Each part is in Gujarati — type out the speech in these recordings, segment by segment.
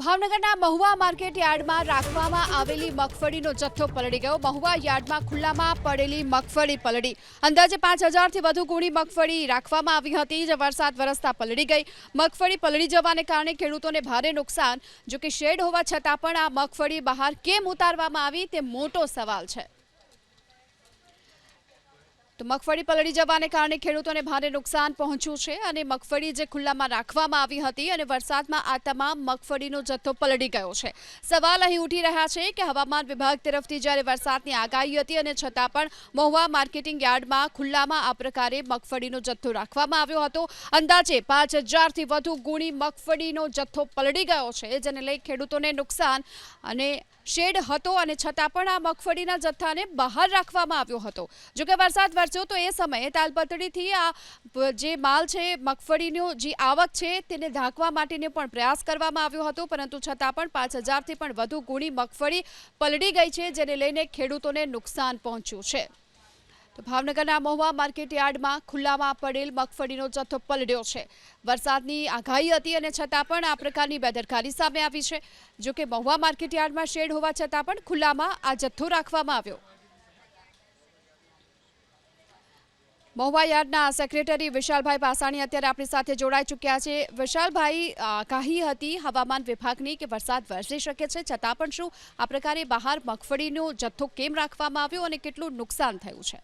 ભાવનગરના મહુવા માર્કેટ યાર્ડમાં રાખવામાં આવેલી મગફળીનો જથ્થો પલળી ગયો. મહુવા યાર્ડમાં ખુલ્લામાં પડેલી મગફળી પલળી. અંદાજે પાંચ હજારથી વધુ ગુણી મગફળી રાખવામાં આવી હતી. જે વરસાદ વરસતા પલળી ગઈ. મગફળી પલળી જવાને કારણે ખેડૂતોને ભારે નુકસાન. જોકે શેડ હોવા છતાં પણ આ મગફળી બહાર કેમ ઉતારવામાં આવી તે મોટો સવાલ છે. તો મગફળી પલળી જવાને કારણે ખેડૂતોને ભારે નુકસાન પહોંચ્યું છે અને મગફળી જે ખુલ્લામાં રાખવામાં આવી હતી અને વરસાદમાં આ તમામ મગફળીનો જથ્થો પલળી ગયો છે. સવાલ અહીં ઉઠી રહ્યા છે કે હવામાન વિભાગ તરફથી જ્યારે વરસાદની આગાહી હતી અને છતાં પણ મહુવા માર્કેટિંગ યાર્ડમાં ખુલ્લામાં આ પ્રકારે મગફળીનો જથ્થો રાખવામાં આવ્યો હતો. અંદાજે પાંચ હજારથી વધુ ગુણી મગફળીનો જથ્થો પલળી ગયો છે, જેને લઈ ખેડૂતોને નુકસાન અને શેડ હતો અને છતાં પણ આ મગફળીના જથ્થાને બહાર રાખવામાં આવ્યો હતો. જોકે વરસાદ વરસ્યો તો એ સમયે તાલપતડીથી આ જે માલ છે, મગફળીનો જે આવક છે, તેને ઢાંકવા માટેનો પણ પ્રયાસ કરવામાં આવ્યો હતો. પરંતુ છતાં પણ પાંચ હજારથી પણ વધુ ગુણી મગફળી પલળી ગઈ છે, જેને લઈને ખેડૂતોને નુકસાન પહોંચ્યું છે. તો ભાવનગરના મહુવા માર્કેટ યાર્ડમાં ખુલ્લામાં પડેલ મગફળીનો જથ્થો પલડ્યો છે. વરસાદની આગાહી હતી અને છતાં પણ આ પ્રકારની બેદરકારી સામે આવી છે. જો કે મહુવા માર્કેટ યાર્ડમાં શેડ હોવા છતાં પણ ખુલ્લામાં આ જથ્થો રાખવામાં આવ્યો. મહુવા યાર્ડના સેક્રેટરી વિશાલભાઈ પાસાણી અત્યારે આપણી સાથે જોડાઈ ચૂક્યા છે. વિશાલભાઈ કહી હતી હવામાન વિભાગની કે વરસાદ વરસી શકે છે? છતાં પણ શું આ પ્રકારે બહાર મગફળીનો જથ્થો કેમ રાખવામાં આવ્યો અને કેટલું નુકસાન થયું છે?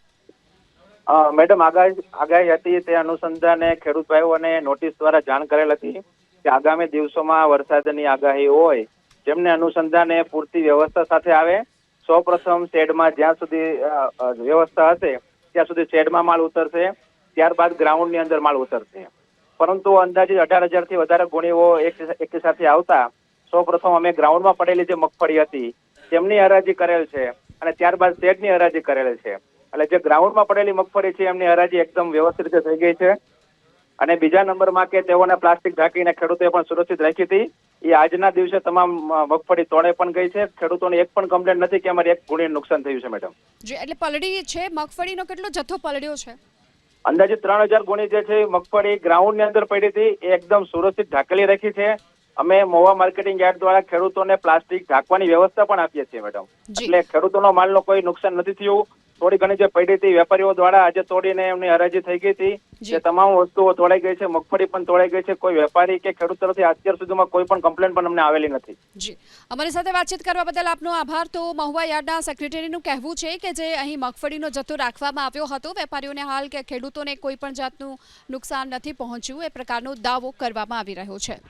મેડમ, આગાહી હતી તે અનુસંધાને ખેડૂત ભાઈઓને નોટિસ દ્વારા જાણ કરેલ હતી કે આગામી દિવસોમાં વરસાદની આગાહી હોય. જેમને અનુસંધાને પૂરતી વ્યવસ્થા સાથે આવે. સૌપ્રથમ શેડમાં જ્યાં સુધી વ્યવસ્થા હશે ત્યાં સુધી શેડમાં માલ ઉતરશે, ત્યારબાદ ગ્રાઉન્ડની અંદર માલ ઉતરશે. પરંતુ અંદાજે અઢાર હજારથી વધારે ગુણીઓ એક સાથે આવતા, સૌપ્રથમ અમે ગ્રાઉન્ડમાં પડેલી જે મગફળી હતી, તેમની હરાજી કરેલ છે અને ત્યારબાદ શેડની હરાજી કરેલ છે. એટલે જે ગ્રાઉન્ડમાં પડેલી મગફળી છે, એમની હરાજી એકદમ વ્યવસ્થિત રીતે થઈ ગઈ છે. અને બીજા નંબરમાં કે તેઓને પ્લાસ્ટિક ઢાંકીને ખેડૂતોએ પણ સુરક્ષિત રાખી હતી. એ આજના દિવસે તમામ મગફળી તોડે પણ ગઈ છે. ખેડૂતોને એક પણ કમ્પ્લેન નથી કે અમારે એક ગુણી નુકસાન થયું છે મેડમ જે એટલે પલડી છે મગફળીનો કેટલો જથ્થો પલડ્યો છે? અંદાજે ત્રણ હજાર ગુણી જે છે મગફળી ગ્રાઉન્ડની અંદર પડી હતી એ એકદમ સુરક્ષિત ઢાંકેલી રાખી છે. અમે મોવા માર્કેટિંગ યાર્ડ દ્વારા ખેડૂતોને પ્લાસ્ટિક ઢાંકવાની વ્યવસ્થા પણ આપીએ છીએ મેડમ. એટલે ખેડૂતોનો માલનો કોઈ નુકસાન નથી થયું. થોડી ઘણી જે પડી હતી વેપારીઓ દ્વારા આજે તોડીને એમની હરાજી થઈ ગઈ હતી. જે. તમામ વસ્તુઓ તોડાઈ ગઈ છે મગફળી પણ તોડાઈ ગઈ છે કોઈ વેપારી કે ખેડૂત તરફથી અત્યાર સુધીમાં કોઈ પણ કમ્પ્લેન પણ અમને આવેલી નથી. જી. અમારી સાથે વાતચીત કરવા બદલ આપનો આભાર. તો મહુવા યાર્ડના સેક્રેટરીનું કહેવું છે કે જે અહીં મગફળીનો જથ્થો રાખવામાં આવ્યો હતો વેપારીઓને હાલ કે ખેડૂતોને કોઈ પણ જાતનું નુકસાન નથી પહોંચ્યું એ પ્રકારનો દાવો કરવામાં આવી રહ્યો છે.